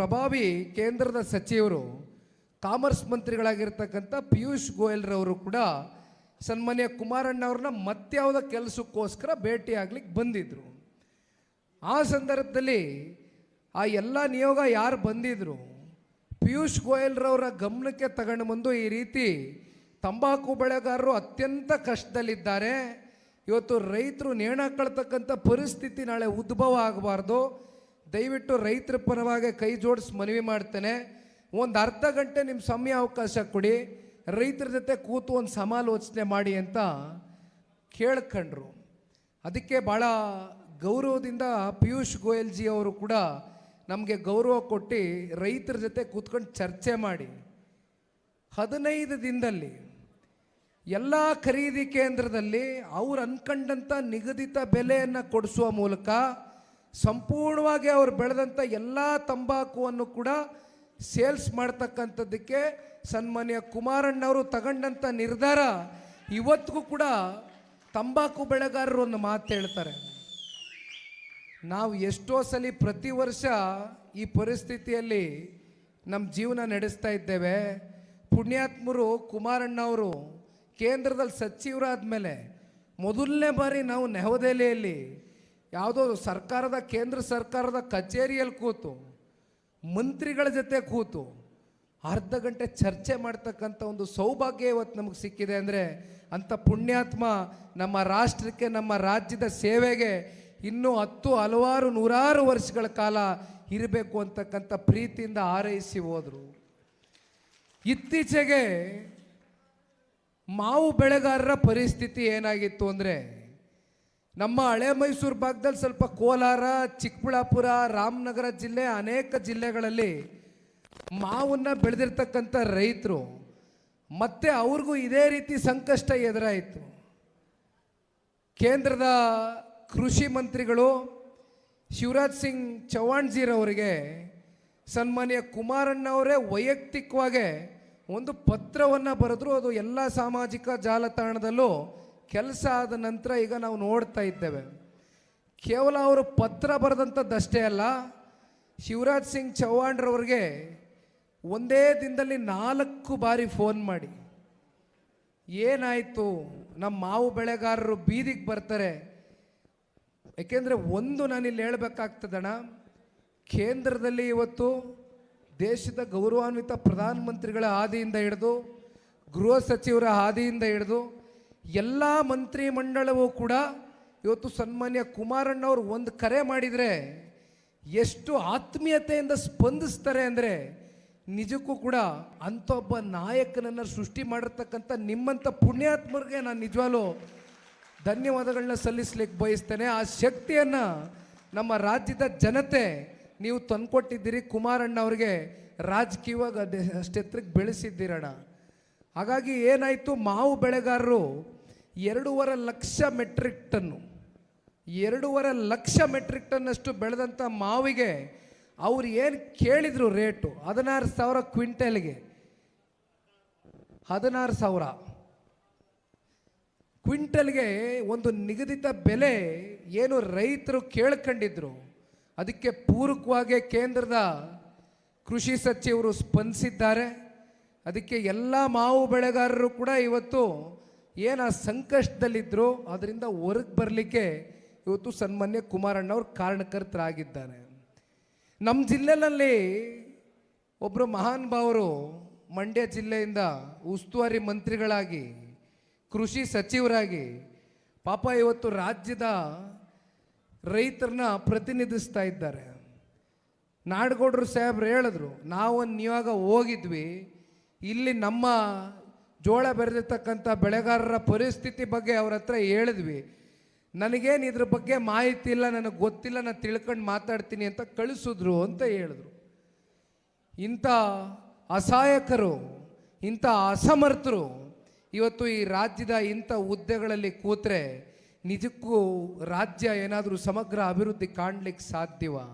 ಪ್ರಭಾವಿ ಕೇಂದ್ರದ ಸಚಿವರು, ಕಾಮರ್ಸ್ ಮಂತ್ರಿಗಳಾಗಿರ್ತಕ್ಕಂಥ ಪಿಯೂಷ್ ಗೋಯಲ್ರವರು ಕೂಡ ಸನ್ಮಾನ್ಯ ಕುಮಾರಣ್ಣವ್ರನ್ನ ಮತ್ಯಾವುದೋ ಕೆಲಸಕ್ಕೋಸ್ಕರ ಭೇಟಿಯಾಗ್ಲಿಕ್ಕೆ ಬಂದಿದ್ದರು ಆ ಸಂದರ್ಭದಲ್ಲಿ ಆ ಎಲ್ಲ ನಿಯೋಗ ಯಾರು ಬಂದಿದ್ರು, ಪಿಯೂಷ್ ಗೋಯಲ್ರವರ ಗಮನಕ್ಕೆ ತಗೊಂಡು ಬಂದು ಈ ರೀತಿ ತಂಬಾಕು ಬೆಳೆಗಾರರು ಅತ್ಯಂತ ಕಷ್ಟದಲ್ಲಿದ್ದಾರೆ. ಇವತ್ತು ರೈತರು ನೇಣಾಕೊಳ್ತಕ್ಕಂಥ ಪರಿಸ್ಥಿತಿ ನಾಳೆ ಉದ್ಭವ ಆಗಬಾರ್ದು. ದಯವಿಟ್ಟು ರೈತರ ಪರವಾಗಿ ಕೈ ಜೋಡಿಸಿ ಮನವಿ ಮಾಡ್ತೇನೆ. ಒಂದು ಅರ್ಧ ಗಂಟೆ ನಿಮ್ಮ ಸಮಯ ಅವಕಾಶ ಕೊಡಿ. ರೈತರ ಜೊತೆ ಕೂತು ಒಂದು ಸಮಾಲೋಚನೆ ಮಾಡಿ ಅಂತ ಕೇಳ್ಕೊಂಡ್ರು. ಅದಕ್ಕೆ ಭಾಳ ಗೌರವದಿಂದ ಪಿಯೂಷ್ ಗೋಯಲ್ ಜಿ ಅವರು ಕೂಡ ನಮಗೆ ಗೌರವ ಕೊಟ್ಟು ರೈತರ ಜೊತೆ ಕೂತ್ಕೊಂಡು ಚರ್ಚೆ ಮಾಡಿ. ಹದಿನೈದು ದಿನದಲ್ಲಿ ಎಲ್ಲ ಖರೀದಿ ಕೇಂದ್ರದಲ್ಲಿ ಅವ್ರು ಅನ್ಕಂಡಂಥ ನಿಗದಿತ ಬೆಲೆಯನ್ನು ಕೊಡಿಸುವ ಮೂಲಕ ಸಂಪೂರ್ಣವಾಗಿ ಅವರು ಬೆಳೆದಂಥ ಎಲ್ಲ ತಂಬಾಕುವನ್ನು ಕೂಡ ಸೇಲ್ಸ್ ಮಾಡ್ತಕ್ಕಂಥದ್ದಕ್ಕೆ ಸನ್ಮಾನ್ಯ ಕುಮಾರಣ್ಣವರು ತಗೊಂಡಂಥ ನಿರ್ಧಾರ ಇವತ್ತಿಗೂ ಕೂಡ ತಂಬಾಕು ಬೆಳೆಗಾರರು ಒಂದು ಮಾತು ಹೇಳ್ತಾರೆ. ನಾವು ಎಷ್ಟೋ ಸಲ ಪ್ರತಿ ವರ್ಷ ಈ ಪರಿಸ್ಥಿತಿಯಲ್ಲಿ ನಮ್ಮ ಜೀವನ ನಡೆಸ್ತಾ ಇದ್ದೇವೆ. ಪುಣ್ಯಾತ್ಮರು ಕುಮಾರಣ್ಣವರು ಕೇಂದ್ರದಲ್ಲಿ ಸಚಿವರಾದ ಮೇಲೆ ಮೊದಲನೇ ಬಾರಿ ನಾವು ನವದೆಹಲಿಯಲ್ಲಿ ಯಾವುದೋ ಸರ್ಕಾರದ, ಕೇಂದ್ರ ಸರ್ಕಾರದ ಕಚೇರಿಯಲ್ಲಿ ಕೂತು, ಮಂತ್ರಿಗಳ ಜೊತೆ ಕೂತು, ಅರ್ಧ ಗಂಟೆ ಚರ್ಚೆ ಮಾಡ್ತಕ್ಕಂಥ ಒಂದು ಸೌಭಾಗ್ಯ ಇವತ್ತು ನಮಗೆ ಸಿಕ್ಕಿದೆ ಅಂದರೆ ಅಂಥ ಪುಣ್ಯಾತ್ಮ ನಮ್ಮ ರಾಷ್ಟ್ರಕ್ಕೆ, ನಮ್ಮ ರಾಜ್ಯದ ಸೇವೆಗೆ ಇನ್ನೂ ಹತ್ತು ಹಲವಾರು ನೂರಾರು ವರ್ಷಗಳ ಕಾಲ ಇರಬೇಕು ಅಂತಕ್ಕಂಥ ಪ್ರೀತಿಯಿಂದ ಆರೈಸಿ ಹೋದರು. ಇತ್ತೀಚೆಗೆ ಮಾವು ಬೆಳೆಗಾರರ ಪರಿಸ್ಥಿತಿ ಏನಾಗಿತ್ತು ಅಂದರೆ ನಮ್ಮ ಹಳೆ ಮೈಸೂರು ಭಾಗದಲ್ಲಿ ಸ್ವಲ್ಪ ಕೋಲಾರ, ಚಿಕ್ಕಬಳ್ಳಾಪುರ, ರಾಮನಗರ ಜಿಲ್ಲೆ ಅನೇಕ ಜಿಲ್ಲೆಗಳಲ್ಲಿ ಮಾವನ್ನ ಬೆಳೆದಿರ್ತಕ್ಕಂಥ ರೈತರು, ಮತ್ತೆ ಅವ್ರಿಗೂ ಇದೇ ರೀತಿ ಸಂಕಷ್ಟ ಎದುರಾಯಿತು. ಕೇಂದ್ರದ ಕೃಷಿ ಮಂತ್ರಿಗಳು ಶಿವರಾಜ್ ಸಿಂಗ್ ಚೌಹಾಣ್ಜಿರವರಿಗೆ ಸನ್ಮಾನ್ಯ ಕುಮಾರಣ್ಣವರೇ ವೈಯಕ್ತಿಕವಾಗಿ ಒಂದು ಪತ್ರವನ್ನು ಬರೆದ್ರು, ಅದು ಎಲ್ಲ ಸಾಮಾಜಿಕ ಜಾಲತಾಣದಲ್ಲೂ ಕೆಲಸ ಆದ ನಂತರ ಈಗ ನಾವು ನೋಡ್ತಾ ಇದ್ದೇವೆ. ಕೇವಲ ಅವರು ಪತ್ರ ಬರೆದಂಥದ್ದಷ್ಟೇ ಅಲ್ಲ, ಶಿವರಾಜ್ ಸಿಂಗ್ ಚೌಹಾಣ್ರವ್ರಿಗೆ ಒಂದೇ ದಿನದಲ್ಲಿ ನಾಲ್ಕು ಬಾರಿ ಫೋನ್ ಮಾಡಿ. ಏನಾಯಿತು? ನಮ್ಮ ಮಾವು ಬೆಳೆಗಾರರು ಬೀದಿಗೆ ಬರ್ತಾರೆ. ಯಾಕೆಂದರೆ ಒಂದು ನಾನಿಲ್ಲಿ ಹೇಳಬೇಕಾಗ್ತದಣ ಕೇಂದ್ರದಲ್ಲಿ ಇವತ್ತು ದೇಶದ ಗೌರವಾನ್ವಿತ ಪ್ರಧಾನಮಂತ್ರಿಗಳ ಹಾದಿಯಿಂದ ಹಿಡಿದು ಗೃಹ ಸಚಿವರ ಹಾದಿಯಿಂದ ಹಿಡಿದು ಎಲ್ಲ ಮಂತ್ರಿ ಮಂಡಳವೂ ಕೂಡ ಇವತ್ತು ಸನ್ಮಾನ್ಯ ಕುಮಾರಣ್ಣವ್ರು ಒಂದು ಕರೆ ಮಾಡಿದರೆ ಎಷ್ಟು ಆತ್ಮೀಯತೆಯಿಂದ ಸ್ಪಂದಿಸ್ತಾರೆ ಅಂದರೆ ನಿಜಕ್ಕೂ ಕೂಡ ಅಂಥ ಒಬ್ಬ ನಾಯಕನನ್ನು ಸೃಷ್ಟಿ ಮಾಡಿರ್ತಕ್ಕಂಥ ನಿಮ್ಮಂಥ ಪುಣ್ಯಾತ್ಮರಿಗೆ ನಾನು ನಿಜವಾಗ್ಲೂ ಧನ್ಯವಾದಗಳನ್ನ ಸಲ್ಲಿಸ್ಲಿಕ್ಕೆ ಬಯಸ್ತೇನೆ. ಆ ಶಕ್ತಿಯನ್ನು ನಮ್ಮ ರಾಜ್ಯದ ಜನತೆ ನೀವು ತಂದುಕೊಟ್ಟಿದ್ದೀರಿ ಕುಮಾರಣ್ಣ ಅವ್ರಿಗೆ ರಾಜಕೀಯವಾಗಿ ಅದೇ ಅಷ್ಟೆತ್ತರಕ್ಕೆ ಬೆಳೆಸಿದ್ದೀರಣ್ಣ. ಹಾಗಾಗಿ ಏನಾಯಿತು? ಮಾವು ಬೆಳೆಗಾರರು ಎರಡೂವರೆ ಲಕ್ಷ ಮೆಟ್ರಿಕ್ ಟನ್ನು ಎರಡೂವರೆ ಲಕ್ಷ ಮೆಟ್ರಿಕ್ ಟನ್ನಷ್ಟು ಬೆಳೆದಂಥ ಮಾವಿಗೆ ಅವ್ರು ಏನು ಕೇಳಿದ್ರು ರೇಟು ಹದಿನಾರು ಸಾವಿರ ಕ್ವಿಂಟಲ್ಗೆ ಹದಿನಾರು ಸಾವಿರ. ಕ್ವಿಂಟಲ್ಗೆ ಒಂದು ನಿಗದಿತ ಬೆಲೆ ಏನು ರೈತರು ಕೇಳ್ಕೊಂಡಿದ್ರು. ಅದಕ್ಕೆ ಪೂರಕವಾಗಿ ಕೇಂದ್ರದ ಕೃಷಿ ಸಚಿವರು ಸ್ಪಂದಿಸಿದ್ದಾರೆ. ಅದಕ್ಕೆ ಎಲ್ಲ ಮಾವು ಬೆಳೆಗಾರರು ಕೂಡ ಇವತ್ತು ಏನು ಆ ಸಂಕಷ್ಟದಲ್ಲಿದ್ದರು ಅದರಿಂದ ಹೊರಗೆ ಬರಲಿಕ್ಕೆ ಇವತ್ತು ಸನ್ಮಾನ್ಯ ಕುಮಾರಣ್ಣವ್ರು ಕಾರಣಕರ್ತರಾಗಿದ್ದಾರೆ. ನಮ್ಮ ಜಿಲ್ಲೆನಲ್ಲಿ ಒಬ್ಬರು ಮಹಾನ್ ಭಾವರು ಮಂಡ್ಯ ಜಿಲ್ಲೆಯಿಂದ ಉಸ್ತುವಾರಿ ಮಂತ್ರಿಗಳಾಗಿ, ಕೃಷಿ ಸಚಿವರಾಗಿ, ಪಾಪ ಇವತ್ತು ರಾಜ್ಯದ ರೈತರನ್ನ ಪ್ರತಿನಿಧಿಸ್ತಾ ಇದ್ದಾರೆ. ನಾಡಗೌಡರು ಸಾಹೇಬ್ರು ಹೇಳಿದ್ರು ನಾವು ನೀವಾಗ ಹೋಗಿದ್ವಿ ಇಲ್ಲಿ ನಮ್ಮ ಜೋಳ ಬೆರೆದಿರ್ತಕ್ಕಂಥ ಬೆಳೆಗಾರರ ಪರಿಸ್ಥಿತಿ ಬಗ್ಗೆ ಅವ್ರ ಹತ್ರ ಹೇಳಿದ್ವಿ. ನನಗೇನು ಇದ್ರ ಬಗ್ಗೆ ಮಾಹಿತಿ ಇಲ್ಲ, ನನಗೆ ಗೊತ್ತಿಲ್ಲ, ನಾನು ತಿಳ್ಕೊಂಡು ಮಾತಾಡ್ತೀನಿ ಅಂತ ಕಳಿಸಿದ್ರು ಅಂತ ಹೇಳಿದ್ರು. ಇಂಥ ಅಸಹಾಯಕರು, ಇಂಥ ಅಸಮರ್ಥರು ಇವತ್ತು ಈ ರಾಜ್ಯದ ಇಂಥ ಹುದ್ದೆಗಳಲ್ಲಿ ಕೂತ್ರೆ ನಿಜಕ್ಕೂ ರಾಜ್ಯ ಏನಾದರೂ ಸಮಗ್ರ ಅಭಿವೃದ್ಧಿ ಕಾಣ್ಲಿಕ್ಕೆ ಸಾಧ್ಯವಾ?